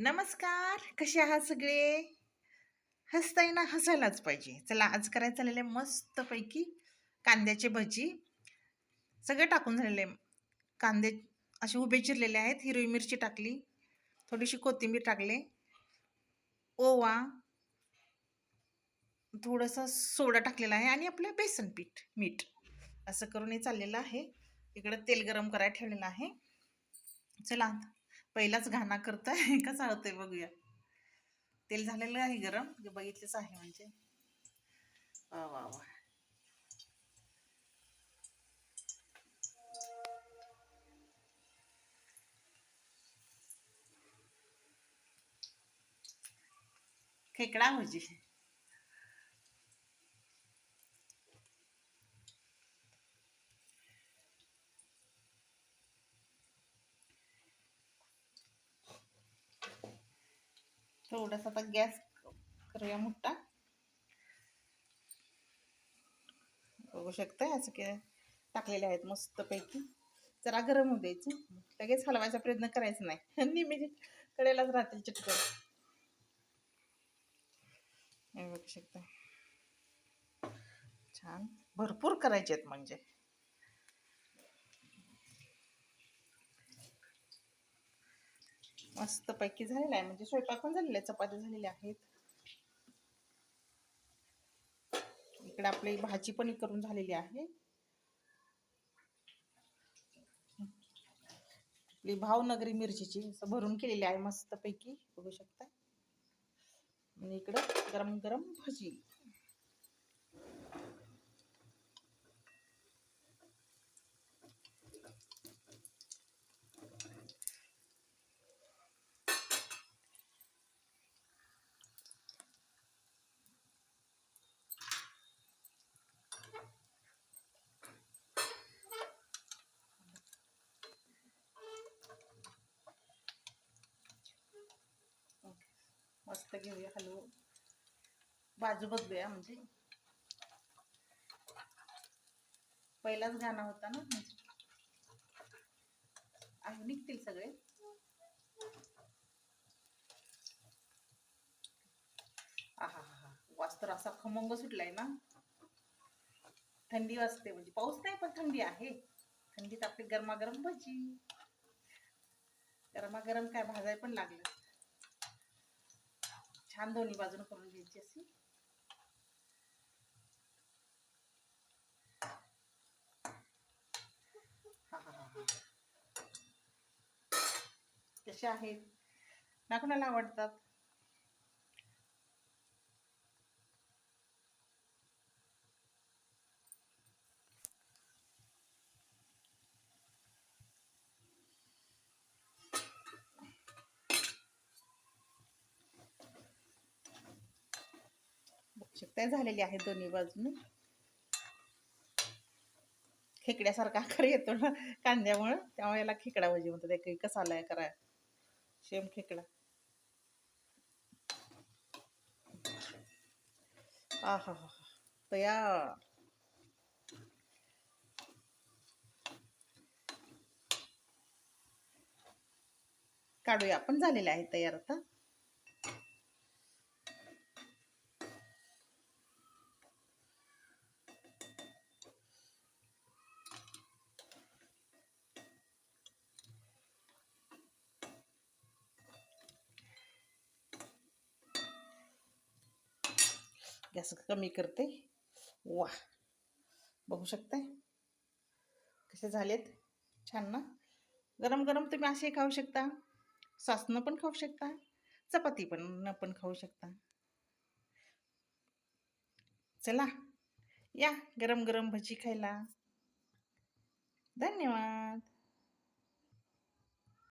नमस्कार कसे आहात सगळे? हसताय ना हसायलाच पाहिजे. चला आज करायचं चाललेलं आहे मस्तपैकी कांद्याचे भजी. सगळे टाकून झालेले. आहे. कांदे असे उभे चिरलेले आहेत. हिरवी मिरची टाकली. थोडीशी कोथिंबीर टाकले. ओवा. थोडंसं सोडा टाकलेला आहे आणि आपलं बेसन पीठ मीठ. असं करून हे चाललेलं आहे. इकडं तेल गरम करायला ठेवलेलं आहे. चला पहिलाच घाणा करताय कसा होतोय बघूया. तेल झालेलं आहे गरम जे बघितलेच आहे म्हणजे. वा वा वा. खेकडा भजी. थोडासा आता गॅस करूया मोठा. बघू शकताय असं की टाकलेले आहेत मस्तपैकी. जरा गरम होऊ द्यायचं. लगेच हलवायचा प्रयत्न करायचा नाही. नेहमी कडेलाच राहतील चिटकन. बघू शकता छान. भरपूर करायचे आहेत म्हणजे. मस्त पैकी झालेला आहे. म्हणजे स्वयंपाक पण झालेला आहे चपात्या झालेल्या आहेत. इकडे आपली भाजी पण करून झालेली आहे. आपली भावनगरी मिरचीची असं भरून केलेली आहे मस्त पैकी बघू शकता आणि इकडं गरम गरम भाजी. मस्त घेऊया हलवू बाजू बघूया म्हणजे पहिलाच गाणं होता ना? आहे निघतील सगळे. आहा हा हा. वास तर असा खमंग सुटलाय ना? थंडी वाजते म्हणजे पाऊस नाही पण थंडी आहे. थंडीत आपली गरमागरम भजी. गरमागरम काय भाजाय पण लागलं. छान दोन्ही बाजून करून घ्यायची अशी. तसे आहेत? ना कुणाला आवडतात? बघू शकता झालेली आहे दोन्ही बाजूने. खेकड्यासारखा आकार येतो ना कांद्यामुळं. त्यामुळे याला खेकडा भाजी म्हणतात. एक कसा आलाय करा. शेम खेकडा. आ हा हा तया. काढूया. आपण झालेले आहे तयार आता. गॅस कमी करते. वा बघू शकताय? कसे झालेत? छान ना? गरम गरम तुम्ही असे खाऊ शकता. सासनं पण खाऊ शकता. चपाती पण पण खाऊ शकता. चला. या गरम गरम भजी खायला. धन्यवाद.